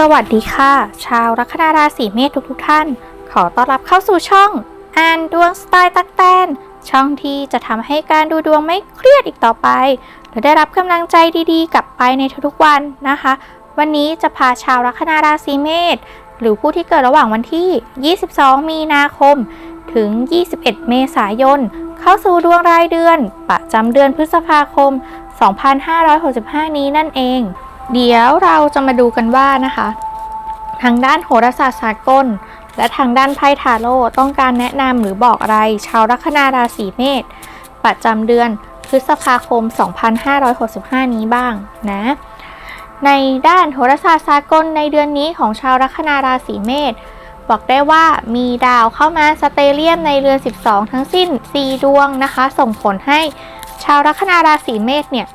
สวัสดีค่ะ ชาวลัคนาราศีเมษทุกๆท่าน ขอต้อนรับเข้าสู่ช่อง อ่านดวงสไตล์ตักแตน ช่องที่จะทำให้การดูดวงไม่เครียดอีกต่อไปและได้รับกำลังใจดีๆ กลับไปในทุกๆวันนะคะ วันนี้จะพาชาวลัคนาราศีเมษหรือผู้ที่เกิดระหว่างวันที่ 22 มีนาคม ถึง 21 เมษายน เข้าสู่ดวงรายเดือน ประจำเดือนพฤษภาคม 2565 นี้นั่นเอง เดี๋ยวเราจะมาดูกันว่านะคะ ทางด้านโหราศาสตร์สากล และทางด้านไพ่ทาโร่ต้องการแนะนำหรือบอกอะไร ชาวลัคนาราศีเมษประจำเดือนพฤษภาคม 2565 นี้บ้างนะ ในด้านโหราศาสตร์สากลในเดือนนี้ของชาวลัคนาราศีเมษบอกได้ว่ามีดาวเข้ามาสเตเลียมในเรือน 12 ทั้งสิ้น 4 ดวงนะคะ ส่งผลให้ชาวลัคนาราศีเมษเนี่ย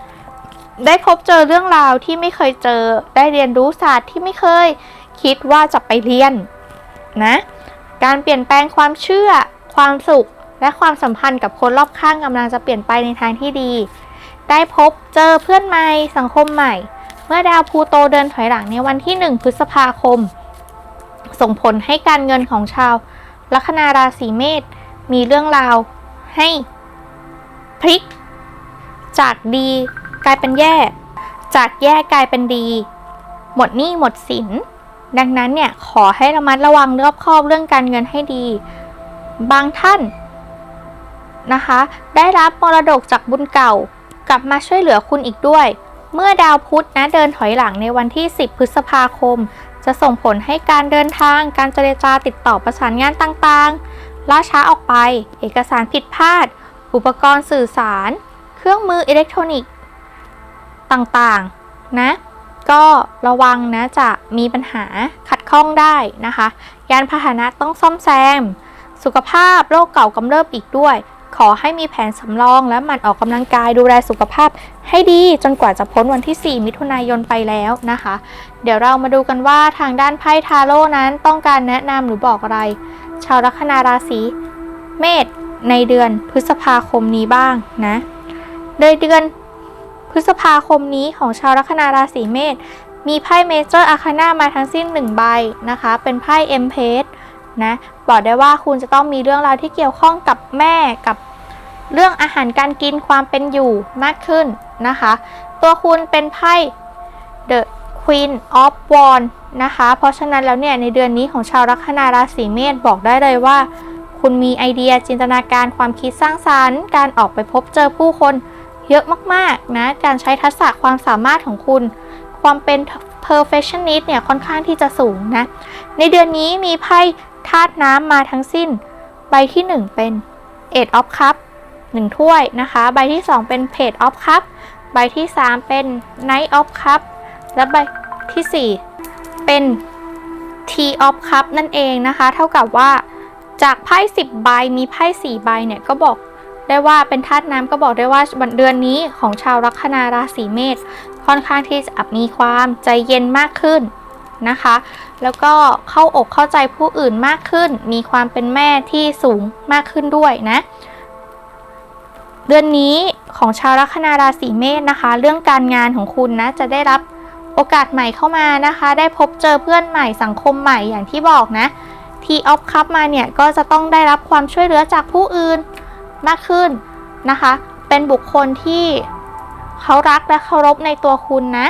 ได้พบเจอเรื่องราวที่ไม่เคยเจอ ได้เรียนรู้ศาสตร์ที่ไม่เคย คิดว่าจะไปเรียนนะการเปลี่ยนแปลงความเชื่อ ความสุข และความสัมพันธ์กับคนรอบข้างกำลังจะเปลี่ยนไปในทางที่ดี ได้พบเจอเพื่อนใหม่สังคมใหม่ เมื่อดาวพลูโตเดินถอยหลังในวันที่ 1 พฤษภาคม ส่งผลให้การเงินของชาวลัคนาราศีเมษมีเรื่องราวให้พลิกจากดี กลายเป็นแย่ จากแย่กลายเป็นดี หมดหนี้หมดสิน ดังนั้นเนี่ยขอให้ระมัดระวังรอบคอบเรื่องการเงินให้ดี บางท่านนะคะ ได้รับมรดกจากบุญเก่ากลับมาช่วยเหลือคุณอีกด้วย เมื่อดาวพุธนะเดินถอยหลังในวันที่ 10 พฤษภาคม จะส่งผลให้การเดินทาง การเจรจาติดต่อประสานงานต่างๆ ล่าช้าออกไป เอกสารผิดพลาด อุปกรณ์สื่อสาร เครื่องมืออิเล็กทรอนิกส์ ต่างๆ นะ ก็ระวังนะจะมีปัญหาขัดข้องได้นะคะ ยานพาหนะต้องซ่อมแซม สุขภาพโรคเก่ากำเริบอีกด้วย ขอให้มีแผนสำรองและหมันออกกำลังกายดูแลสุขภาพให้ดีจนกว่าจะพ้นวันที่ 4 มิถุนายนไปแล้วนะคะ เดี๋ยวเรามาดูกันว่าทางด้านไพ่ทาโร่นั้นต้องการแนะนำหรือบอกอะไร ชาวลัคนาราศีเมษในเดือนพฤษภาคมนี้บ้างนะโดยเดือน พฤษภาคมนี้ของชาวลัคนาราศีเมษมีไพ่เมเจอร์อาคาน่ามาทั้งสิ้น 1 ใบนะคะ เป็นไพ่เอ็มเพสนะบอกได้ว่าคุณจะต้องมีเรื่องราวที่เกี่ยวข้องกับแม่กับเรื่องอาหารการกินความเป็นอยู่มากขึ้นนะคะ ตัวคุณเป็นไพ่ The Queen of Wands นะคะ เพราะฉะนั้นแล้วเนี่ยในเดือนนี้ของชาวลัคนาราศีเมษบอกได้เลยว่า คุณมีไอเดียจินตนาการความคิดสร้างสรรค์ การออกไปพบเจอผู้คน เยอะมากๆนะการใช้ทักษะความสามารถของคุณ ความเป็น perfectionist เนี่ยค่อนข้างที่จะสูงนะ ในเดือนนี้มีไพ่ธาตุน้ำมาทั้งสิ้น ใบที่ 1 เป็น e i g h of cup 1 ถ้วยนะคะ ใบที่ 2 เป็น page of cup ใบที่ 3 เป็น knight of cup และใบทีสี่4 เป็น T of cup นั่นเองนะคะ เท่ากับว่าจากไพ่10 ใบมีไพ่4ใบเนี่ยก็บอก ได้ว่าเป็นธาตุน้ำก็บอกได้ว่าวันเดือนนี้ของชาวลัคนาราศีเมษค่อนข้างที่จะมีความใจเย็นมากขึ้นนะคะ แล้วก็เข้าอกเข้าใจผู้อื่นมากขึ้น มีความเป็นแม่ที่สูงมากขึ้นด้วยนะ เดือนนี้ของชาวลัคนาราศีเมษนะคะ เรื่องการงานของคุณนะจะได้รับโอกาสใหม่เข้ามานะคะ ได้พบเจอเพื่อนใหม่สังคมใหม่อย่างที่บอกนะ ที่ออฟคัพมาเนี่ยก็จะต้องได้รับความช่วยเหลือจากผู้อื่น มากขึ้นนะคะ เป็นบุคคลที่เขารักและเคารพในตัวคุณนะ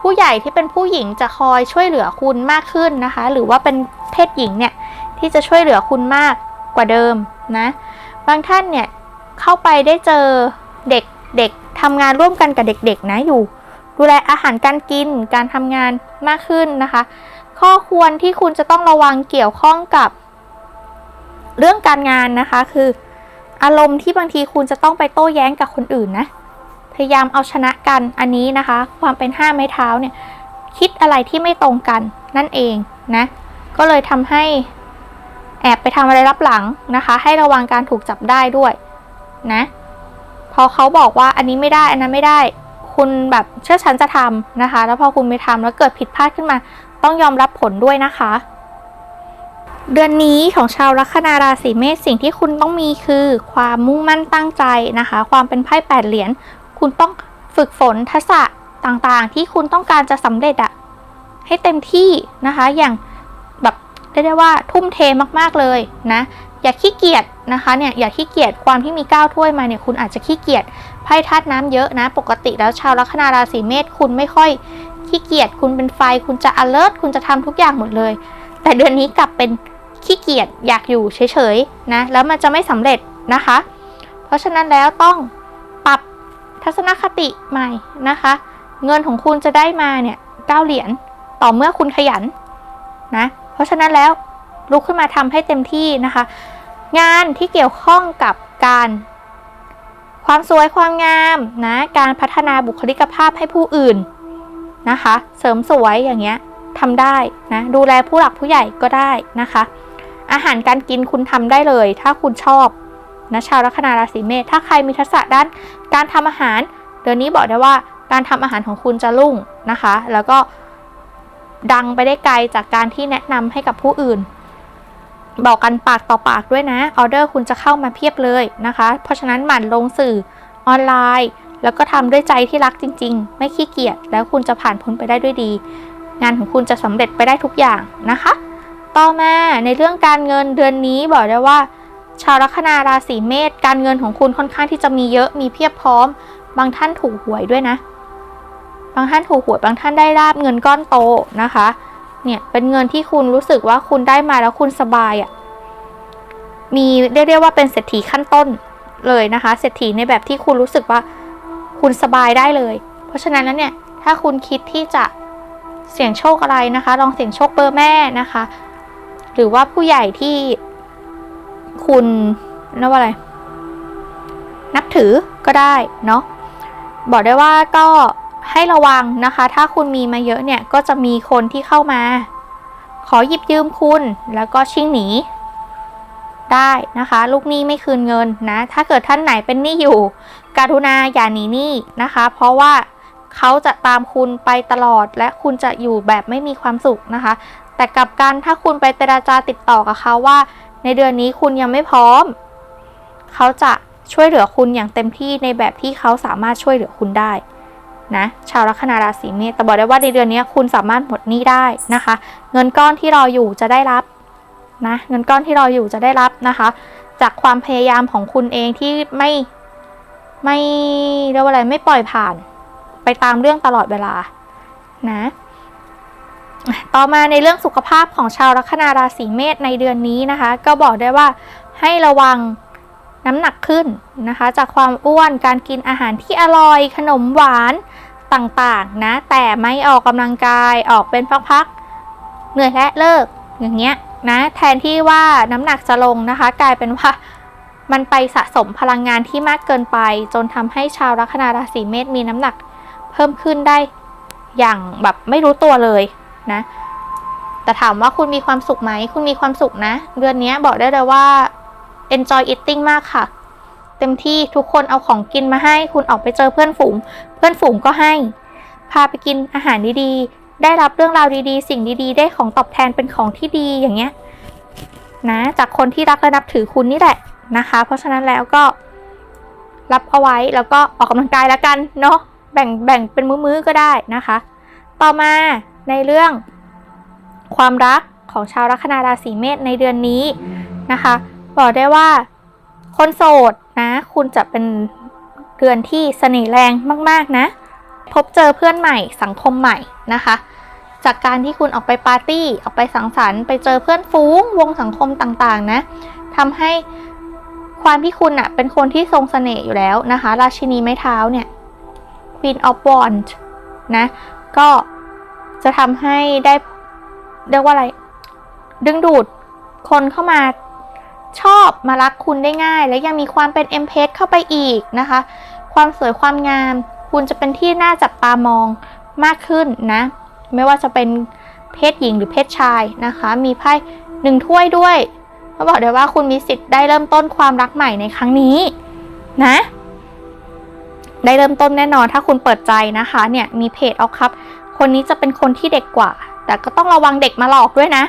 ผู้ใหญ่ที่เป็นผู้หญิงจะคอยช่วยเหลือคุณมากขึ้นนะคะ หรือว่าเป็นเพศหญิงเนี่ยที่จะช่วยเหลือคุณมากกว่าเดิมนะ บางท่านเนี่ยเข้าไปได้เจอเด็กเด็กทำงานร่วมกันกับเด็กๆนะอยู่ ดูแลอาหารการกินการทำงานมากขึ้นนะคะ ข้อควรที่คุณจะต้องระวังเกี่ยวข้องกับเรื่องการงานนะคะคือ อารมณ์ที่บางทีคุณจะต้องไปโต้แย้งกับคนอื่นนะ พยายามเอาชนะกันอันนี้นะคะ ความเป็นห้าไม้เท้าเนี่ย คิดอะไรที่ไม่ตรงกันนั่นเองนะ ก็เลยทำให้แอบไปทำอะไรรับหลังนะคะ ให้ระวังการถูกจับได้ด้วยนะ พอเขาบอกว่าอันนี้ไม่ได้อันนั้นไม่ได้ คุณแบบเชื่อฉันจะทำนะคะ แล้วพอคุณไปทำแล้วเกิดผิดพลาดขึ้นมา ต้องยอมรับผลด้วยนะคะ เดือนนี้ของชาวลัคนาราศีเมษสิ่งที่คุณต้องมีคือ ความมุ่งมั่นตั้งใจนะคะ ความเป็นไพ่แปดเหรียญคุณต้องฝึกฝนทักษะต่างๆ ที่คุณต้องการจะสำเร็จอะให้เต็มที่นะคะ อย่างแบบเรียกได้ว่าทุ่มเทมากๆเลยนะ อย่าขี้เกียจนะคะเนี่ยอย่าขี้เกียจความที่มีก้าวถ้วยมาเนี่ยคุณอาจจะขี้เกียจไพ่ธาตุน้ำเยอะนะ ปกติแล้วชาวลัคนาราศีเมษคุณไม่ค่อยขี้เกียจคุณเป็นไฟ คุณจะ alert คุณจะทำทุกอย่างหมดเลย แต่เดือนนี้กลับเป็น ขี้เกียจอยากอยู่เฉยๆนะแล้วมันจะไม่สำเร็จนะคะ เพราะฉะนั้นแล้วต้องปรับทัศนคติใหม่นะคะ เงินของคุณจะได้มาเนี่ยเก้าเหรียญต่อเมื่อคุณขยันนะเพราะฉะนั้นแล้วลุกขึ้นมาทำให้เต็มที่นะคะ งานที่เกี่ยวข้องกับการความสวยความงามนะการพัฒนาบุคลิกภาพให้ผู้อื่นนะคะ เสริมสวยอย่างเงี้ยทำได้นะดูแลผู้หลักผู้ใหญ่ก็ได้นะคะ อาหารการกินคุณทำได้เลย ถ้าคุณชอบนะชาวลัคนาราศีเมษถ้าใครมีทักษะด้านการทำอาหาร เดือนนี้บอกได้ว่าการทำอาหารของคุณจะรุ่งนะคะ แล้วก็ดังไปได้ไกลจากการที่แนะนำให้กับผู้อื่น บอกกันปากต่อปากด้วยนะออเดอร์คุณจะเข้ามาเพียบเลยนะคะ เพราะฉะนั้นหมั่นลงสื่อออนไลน์ แล้วก็ทำด้วยใจที่รักจริง ๆ ไม่ขี้เกียจแล้วคุณจะผ่านพ้นไปได้ด้วยดี งานของคุณจะสำเร็จไปได้ทุกอย่างนะคะ ต่อมาในเรื่องการเงินเดือนนี้บอกได้ว่า ชาวลัคนาราศีเมษการเงินของคุณค่อนข้างที่จะมีเยอะมีเพียบพร้อม บางท่านถูกหวยด้วยนะ บางท่านถูกหวยบางท่านได้ราบเงินก้อนโตนะคะ เนี่ยเป็นเงินที่คุณรู้สึกว่าคุณได้มาแล้วคุณสบายอะ่ะมีเรียกได้ว่าเป็นเศรษฐีขั้นต้นเลยนะคะ เศรษฐีในแบบที่คุณรู้สึกว่าคุณสบายได้เลย เพราะฉะนั้นแล้วเนี่ยถ้าคุณคิดที่จะเสี่ยงโชคอะไรนะคะ ลองเสี่ยงโชคเบอร์แม่นะคะ หรือว่าผู้ใหญ่ที่คุณเรียกว่าอะไร นับถือก็ได้เนาะบอกได้ว่าก็ให้ระวังนะคะ ถ้าคุณมีมาเยอะเนี่ยก็จะมีคนที่เข้ามา ขอหยิบยืมคุณแล้วก็ชิ่งหนีได้นะคะ ลูกหนี้ไม่คืนเงินนะ ถ้าเกิดท่านไหนเป็นหนี้อยู่การุณาอย่าหนีหนี้นะคะ เพราะว่าเขาจะตามคุณไปตลอดและคุณจะอยู่แบบไม่มีความสุขนะคะ แต่กลับกันถ้าคุณไปเจราจาติดต่อกับเขาว่า ในเดือนนี้คุณยังไม่พร้อม เขาจะช่วยเหลือคุณอย่างเต็มที่ในแบบที่เขาสามารถช่วยเหลือคุณได้นะชาวลัคนาราศีเมษแต่บอกได้ว่าในเดือนนี้คุณสามารถหมดหนี้ได้นะคะ เงินก้อนที่รออยู่จะได้รับนะเงินก้อนที่รออยู่จะได้รับนะคะ จากความพยายามของคุณเองที่ไม่ไม่เรียกว่าอะไรไม่ปล่อยผ่าน ไปตามเรื่องตลอดเวลานะ ต่อมาในเรื่องสุขภาพของชาวลัคนาราศีเมษในเดือนนี้นะคะ ก็บอกได้ว่าให้ระวังน้ำหนักขึ้นนะคะ จากความอ้วนการกินอาหารที่อร่อย ขนมหวานต่างๆนะ แต่ไม่ออกกำลังกายออกเป็นพักๆเหนื่อยและเลิกอย่างเงี้ยนะแทนที่ว่าน้ำหนักจะลงนะคะ กลายเป็นว่ามันไปสะสมพลังงานที่มากเกินไป จนทำให้ชาวลัคนาราศีเมษมีน้ำหนักเพิ่มขึ้นได้อย่างแบบไม่รู้ตัวเลย นะ แต่ถามว่าคุณมีความสุขไหม คุณมีความสุขนะ เดือนนี้บอกได้เลยว่า enjoy eating มากค่ะ เต็มที่ทุกคนเอาของกินมาให้ คุณออกไปเจอเพื่อนฝูง เพื่อนฝูงก็ให้ พาไปกินอาหารดีๆ ได้รับเรื่องราวดีๆ สิ่งดีๆ ได้ของตอบแทนเป็นของที่ดีอย่างเงี้ยนะจากคนที่รักและนับถือคุณนี่แหละนะคะ เพราะฉะนั้นแล้วก็รับเอาไว้แล้วก็ออกกำลังกายแล้วกันเนาะแบ่งแบ่งเป็นมื้อๆก็ได้นะคะ ต่อมา ในเรื่องความรักของชาวลัคนาราศีเมษในเดือนนี้นะคะ บอกได้ว่าคนโสดนะคุณจะเป็นเดือนที่เสน่ห์แรงมากๆนะ พบเจอเพื่อนใหม่สังคมใหม่นะคะ จากการที่คุณออกไปปาร์ตี้ออกไปสังสรรค์ไปเจอเพื่อนฟูงวงสังคมต่างๆนะทำให้ความที่คุณอะเป็นคนที่ทรงเสน่ห์อยู่แล้วนะคะ ราชินีไม้เท้าเนี่ย Queen of Wands นะ ก็ จะทำให้ได้เรียกว่าอะไร ดึงดูดคนเข้ามาชอบมารักคุณได้ง่าย และยังมีความเป็นเอ็มเพสเข้าไปอีกนะคะ ความสวยความงาม คุณจะเป็นที่น่าจับตามองมากขึ้นนะ ไม่ว่าจะเป็นเพศหญิงหรือเพศชายนะคะ มีไพ่หนึ่งถ้วยด้วยเขาบอกเลยว่าคุณมีสิทธิ์ได้เริ่มต้นความรักใหม่ในครั้งนี้นะ ได้เริ่มต้นแน่นอนถ้าคุณเปิดใจนะคะ เนี่ยมีเพจเอาครับ คนนี้จะเป็นคนที่เด็กกว่า แต่ก็ต้องระวังเด็กมาหลอกด้วยนะ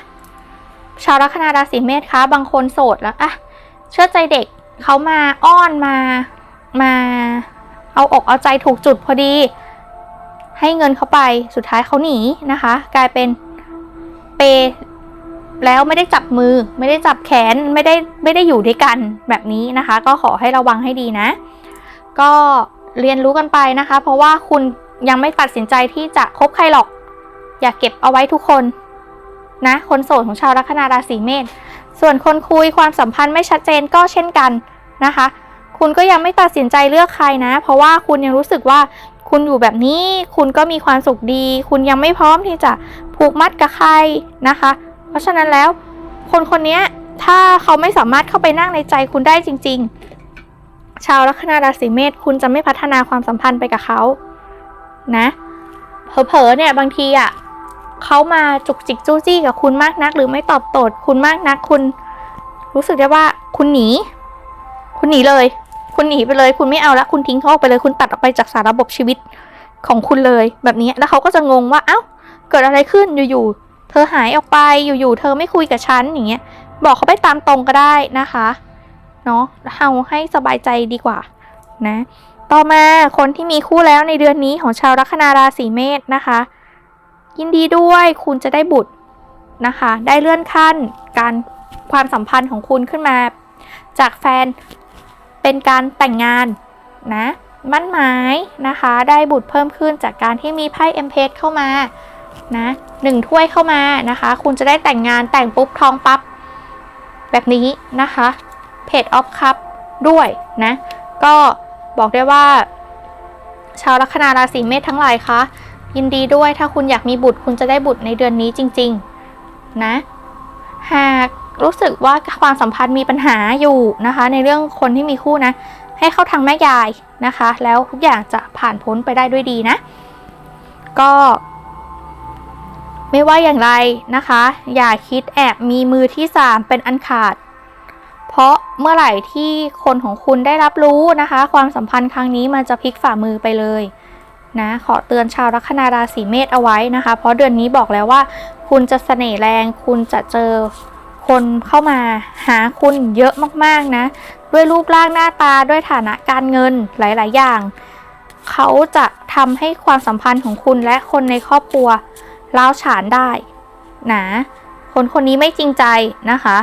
ชาวลัคนาราศีเมษคะบางคนโสดแล้วอะเชื่อใจเด็กเขามาอ้อนมามาเอาอกเอาใจถูกจุดพอดี ให้เงินเขาไปสุดท้ายเขาหนีนะคะ กลายเป็นเปแล้วไม่ได้จับมือ ไม่ได้จับแขนไม่ได้ไม่ได้อยู่ด้วยกันแบบนี้นะคะ ก็ขอให้ระวังให้ดีนะ ก็เรียนรู้กันไปนะคะ เพราะว่าคุณ ยังไม่ตัดสินใจที่จะคบใครหรอก อย่าเก็บเอาไว้ทุกคนนะ คนโสดของชาวลัคนาราศีเมษส่วนคนคุยความสัมพันธ์ไม่ชัดเจนก็เช่นกันนะคะ คุณก็ยังไม่ตัดสินใจเลือกใครนะ เพราะว่าคุณยังรู้สึกว่าคุณอยู่แบบนี้ คุณก็มีความสุขดี คุณยังไม่พร้อมที่จะผูกมัดกับใครนะคะ เพราะฉะนั้นแล้ว คนคนนี้ถ้าเขาไม่สามารถเข้าไปนั่งในใจคุณได้จริง ๆ ชาวลัคนาราศีเมษคุณจะไม่พัฒนาความสัมพันธ์ไปกับเขา นะเผลอๆเนี่ยบางทีอะเขามาจุกจิกจู้จี้กับคุณมากนัก หรือไม่ตอบโจทย์คุณมากนักคุณ รู้สึกได้ว่าคุณหนี คุณหนีเลย คุณหนีไปเลย คุณไม่เอาละคุณทิ้งเขาออกไปเลย คุณตัดออกไปจากสารระบบชีวิตของคุณเลยแบบนี้แล้วเขาก็จะงงว่าเอ้า เกิดอะไรขึ้นอยู่ๆเธอหายออกไปอยู่ๆเธอไม่คุยกับฉันอย่างเงี้ย บอกเขาไปตามตรงก็ได้นะคะเนาะเอาให้สบายใจดีกว่านะ ต่อมาคนที่มีคู่แล้วในเดือนนี้ของชาวลัคนาราศีเมษนะคะ ยินดีด้วยคุณจะได้บุตรนะคะ ได้เลื่อนขั้นการความสัมพันธ์ของคุณขึ้นมา จากแฟนเป็นการแต่งงานนะมั่นหมายนะคะ ได้บุตรเพิ่มขึ้นจากการที่มีไพ่เอ็มเพสเข้ามานะหนึ่งถ้วยเข้ามานะคะ คุณจะได้แต่งงานแต่งปุ๊บทองปั๊บแบบนี้นะคะเพจออฟคัพด้วยนะ ก็ บอกได้ว่า ชาวลัคนาราศีเมษทั้งหลายคะยินดีด้วยถ้าคุณอยากมีบุตรคุณจะได้บุตรในเดือนนี้จริง ๆ นะ หากรู้สึกว่าความสัมพันธ์มีปัญหาอยู่นะคะ ในเรื่องคนที่มีคู่นะ ให้เข้าทางแม่ยายนะคะ แล้วทุกอย่างจะผ่านพ้นไปได้ด้วยดีนะ ก็ ไม่ว่าอย่างไรนะคะ อย่าคิดแอบมีมือที่ 3 เป็นอันขาด ราะเมื่อไหร่ที่คนของคุณได้รับรู้นะคะ ความสัมพันธ์ครั้งนี้มันจะพลิกฝ่ามือไปเลยนะขอเตือนชาวลัคนาราศีเมษเอาไว้นะคะ เพราะเดือนนี้บอกแล้วว่า คุณจะเสน่ห์แรง คุณจะเจอคนเข้ามาหาคุณเยอะมากๆนะ ด้วยรูปร่างหน้าตาด้วยฐานะการเงินหลายๆ อย่าง เขาจะทำให้ความสัมพันธ์ของคุณและคนในครอบครัวล้าวฉานได้นะคนคนนี้ไม่จริงใจนะคะ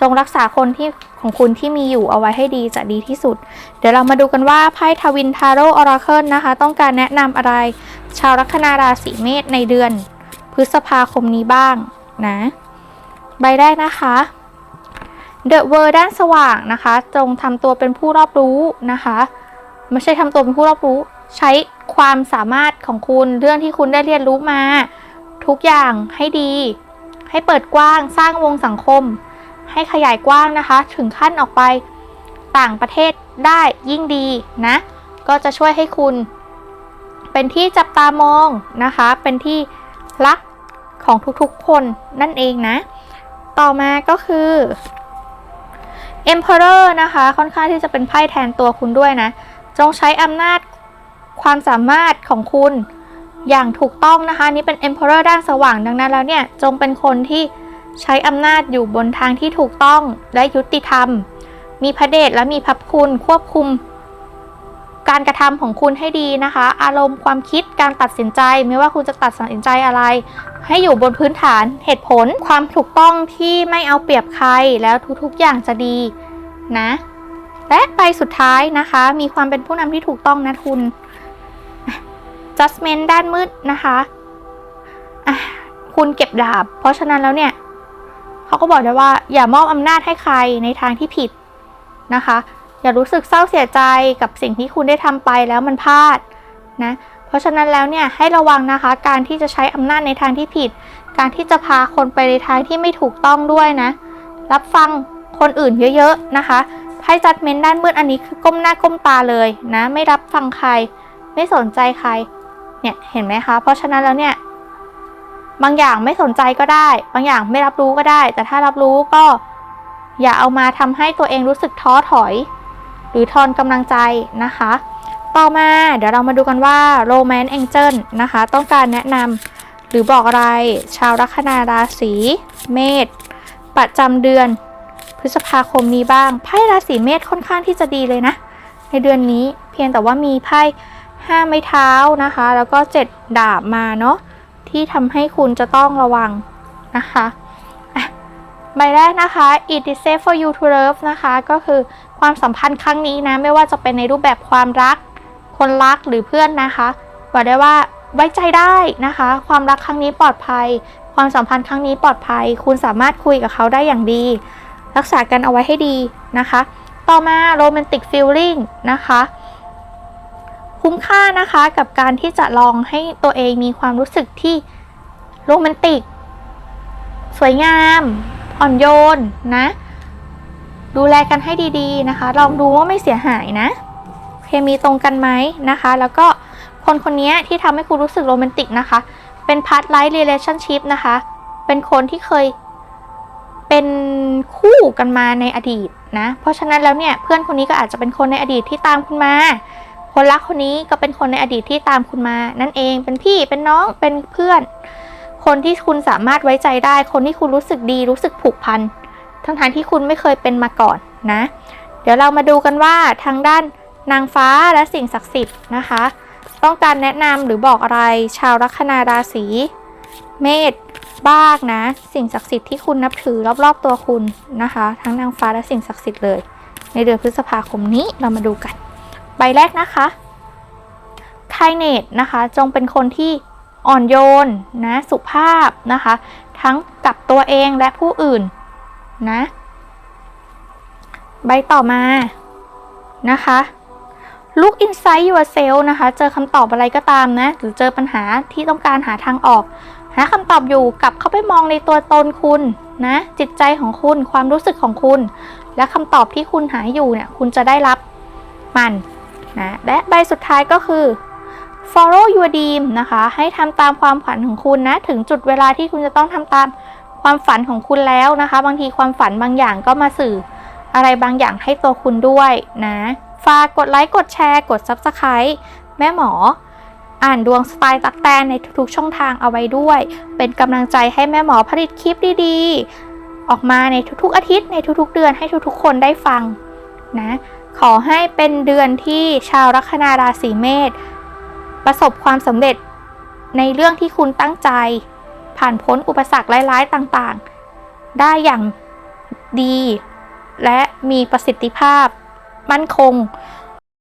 จงรักษาคนที่ของคุณที่มีอยู่เอาไว้ให้ดีจะดีที่สุด เดี๋ยวเรามาดูกันว่าไพ่ทวินทาโร่ออราเคิลนะคะ ต้องการแนะนำอะไร ชาวลัคนาราศีเมษในเดือน พฤษภาคมนี้บ้างนะ ใบแรกนะคะ The World ด้านสว่างนะคะ จงทำตัวเป็นผู้รอบรู้นะคะไม่ใช่ทำตัวเป็นผู้รอบรู้ ใช้ความสามารถของคุณเรื่องที่คุณได้เรียนรู้มา ทุกอย่างให้ดี ให้เปิดกว้างสร้างวงสังคม ให้ขยายกว้างนะคะ ถึงขั้นออกไปต่างประเทศได้ยิ่งดีนะ ก็จะช่วยให้คุณ เป็นที่จับตามองนะคะ เป็นที่รักของทุกๆคนนั่นเองนะ ต่อมาก็คือ Emperor นะคะ ค่อนข้างที่จะเป็นไพ่แทนตัวคุณด้วยนะ จงใช้อำนาจความสามารถของคุณอย่างถูกต้องนะคะ นี่เป็น Emperor ด้านสว่างดังนั้นแล้วเนี่ย จงเป็นคนที่ ใช้อำนาจอยู่บนทางที่ถูกต้องและยุติธรรม มีพระเดชและมีพระคุณควบคุม การกระทำของคุณให้ดีนะคะ อารมณ์ความคิดการตัดสินใจ ไม่ว่าคุณจะตัดสินใจอะไร ให้อยู่บนพื้นฐานเหตุผลความถูกต้องที่ไม่เอาเปรียบใครแล้วทุกๆอย่างจะดีนะ และไปสุดท้ายนะคะ มีความเป็นผู้นำที่ถูกต้องนะคุณ judgment ด้านมืดนะคะะคุณเก็บดาบ เพราะฉะนั้นแล้วเนี่ย เขาก็บอกได้ว่า อย่ามอบอำนาจให้ใครในทางที่ผิดนะคะ อย่ารู้สึกเศร้าเสียใจกับสิ่งที่คุณได้ทำไปแล้วมันพลาดนะเพราะฉะนั้นแล้วเนี่ยให้ระวังนะคะ การที่จะใช้อำนาจในทางที่ผิด การที่จะพาคนไปในทางที่ไม่ถูกต้องด้วยนะ รับฟังคนอื่นเยอะๆนะคะไพ่จัดเมนด้านมืดอันนี้คือก้มหน้าก้มตาเลยนะ ไม่รับฟังใคร ไม่สนใจใคร เนี่ยเห็นไหมคะ เพราะฉะนั้นแล้วเนี่ย บางอย่างไม่สนใจก็ได้ บางอย่างไม่รับรู้ก็ได้ แต่ถ้ารับรู้ก็ อย่าเอามาทำให้ตัวเองรู้สึกท้อถอย หรือทอนกำลังใจนะคะ ต่อมาเดี๋ยวเรามาดูกันว่า Romance Angel นะคะ ต้องการแนะนำหรือบอกอะไร ชาวลัคนาราศีเมษประจำเดือนพฤษภาคมนี้บ้างไพ่ราศีเมษค่อนข้างที่จะดีเลยนะ ในเดือนนี้เพียงแต่ว่ามีไพ่ห้าไม้เท้านะคะ แล้วก็เจ็ดดาบมาเนาะ ที่ทำให้คุณจะต้องระวังนะคะใบแรกนะคะ it is safe for you to love นะคะ ก็คือความสัมพันธ์ครั้งนี้นะ ไม่ว่าจะเป็นในรูปแบบความรัก คนรักหรือเพื่อนนะคะบอกได้ว่าไว้ใจได้นะคะ ความรักครั้งนี้ปลอดภัย ความสัมพันธ์ครั้งนี้ปลอดภัย คุณสามารถคุยกับเขาได้อย่างดี รักษากันเอาไว้ให้ดีนะคะ ต่อมาโรแมนติกฟีลลิ่งนะคะ คุ้มค่านะคะกับการที่จะลองให้ตัวเองมีความรู้สึกที่โรแมนติก สวยงาม อ่อนโยนนะ ดูแลกันให้ดีๆนะคะ ลองดูว่าไม่เสียหายนะ เคมีตรงกันไหมนะคะ แล้วก็คนคนนี้ที่ทำให้คุณรู้สึกโรแมนติกนะคะ เป็นพาร์ทไลท์เรเล t i o n s h i p นะคะ เป็นคนที่เคยเป็นคู่กันมาในอดีตนะ เพราะฉะนั้นแล้วเนี่ยเพื่อนคนนี้ก็อาจจะเป็นคนในอดีตที่ตามคุณมา คนรักคนนี้ก็เป็นคนในอดีตที่ตามคุณมา นั่นเองเป็นพี่เป็นน้องเป็นเพื่อน คนที่คุณสามารถไว้ใจได้ คนที่คุณรู้สึกดีรู้สึกผูกพันทั้งทางๆที่คุณไม่เคยเป็นมาก่อนนะ เดี๋ยวเรามาดูกันว่าทางด้านนางฟ้าและสิ่งศักดิ์สิทธิ์นะคะ ต้องการแนะนำหรือบอกอะไรชาวลัคนาราศีเมษบ้างนะ สิ่งศักดิ์สิทธิ์ที่คุณนับถือรอบๆตัวคุณนะคะ ทั้งนางฟ้าและสิ่งศักดิ์สิทธิ์เลย ในเดือนพฤษภาคมนี้เรามาดูกัน ใบแรกนะคะไคเนตนะคะจงเป็นคนที่อ่อนโยนนะสุภาพนะคะ ทั้งกับตัวเองและผู้อื่นนะใบต่อมานะคะ look inside yourself นะคะ เจอคำตอบอะไรก็ตามนะ หรือเจอปัญหาที่ต้องการหาทางออก หาคำตอบอยู่กลับเข้าไปมองในตัวตนคุณนะ จิตใจของคุณ ความรู้สึกของคุณ และคำตอบที่คุณหาอยู่เนี่ย คุณจะได้รับมัน นะและใบสุดท้ายก็คือ follow your dream นะคะ ให้ทำตามความฝันของคุณนะ ถึงจุดเวลาที่คุณจะต้องทำตามความฝันของคุณแล้วนะคะ บางทีความฝันบางอย่างก็มาสื่ออะไรบางอย่างให้ตัวคุณด้วยนะ ฝากกดไลค์กดแชร์ กด Subscribe แม่หมอ อ่านดวงสไตล์ตักแตนในทุกๆช่องทางเอาไว้ด้วย เป็นกำลังใจให้แม่หมอผลิตคลิปดีๆ ออกมาในทุกๆอาทิตย์ในทุกๆเดือนให้ทุกๆคนได้ฟังนะ ขอให้เป็นเดือนที่ชาวลัคนาราศีเมษประสบความสำเร็จในเรื่องที่คุณตั้งใจ ผ่านพ้นอุปสรรคร้ายๆต่างๆ ได้อย่างดี และมีประสิทธิภาพ มั่นคง